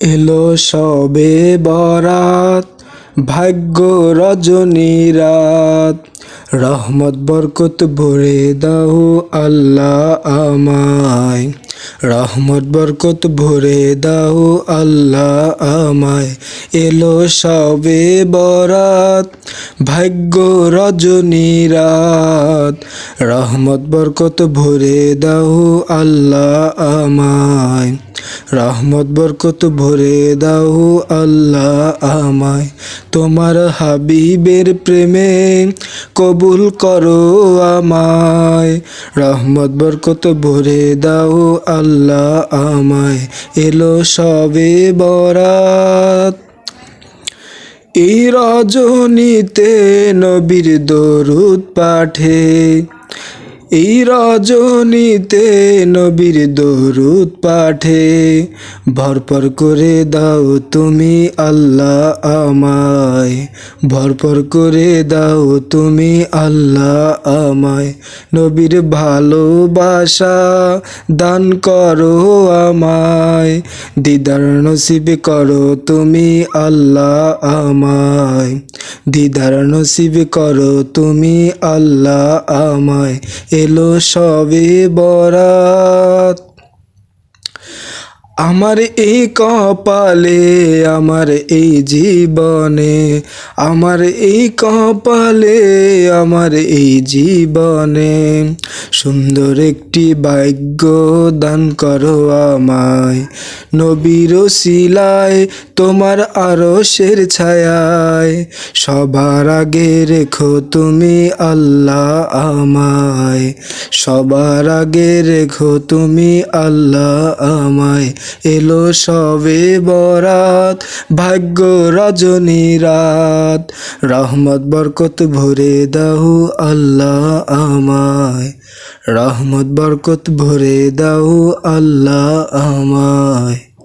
এলো সবে বরাত, ভাগ্য রজনী রাত। রহমত, বরকত ভরে দাও আল্লাহ আমায়। রহমত, বরকত ভরে দাও আল্লাহ আমায়। এলো সবে বরাত, ভাগ্য রজনী রাত। রহমত, বরকত ভরে দাও আল্লাহ আমায়। রহমত, বরকত ভরে দাও আল্লাহ আমায়। তোমার হাবিবের প্রেমে কবুল করো আমায়। রহমত, বরকত ভরে দাও আল্লাহ আমায়। এলো সবে বরাত। এই রজনীতে নবীর দরুদ পাঠে। এই রজনীতে নবীর দরুদ পাঠে, ভরপর করে দাও তুমি আল্লাহ আমায়। ভরপর করে দাও তুমি আল্লাহ আমায়। নবীর ভালোবাসা দান করো আমায়। দিদার নসিব করো তুমি আল্লাহ আমায়। দিদার নসিব করো তুমি আল্লাহ আমায়। এলো সবে বরাত। আমার এই কপালে, আমার এই জীবনে, আমার এই কপালে, আমার এই জীবনে। সুন্দর একটি ভাগ্য দান করো আমায়, নবীর শিলায় তোমার আরশের ছায়ায়। সবার আগে রেখো তুমি আল্লাহ আমায়, সবার আগে রেখো তুমি আল্লাহ আমায়। এলো সবে বরাত, ভাগ্য রজনী রাত। রহমত বরকত ভরে দাও আল্লাহ আমায়। রহমত বরকত ভরে দাও আল্লাহ আমায়।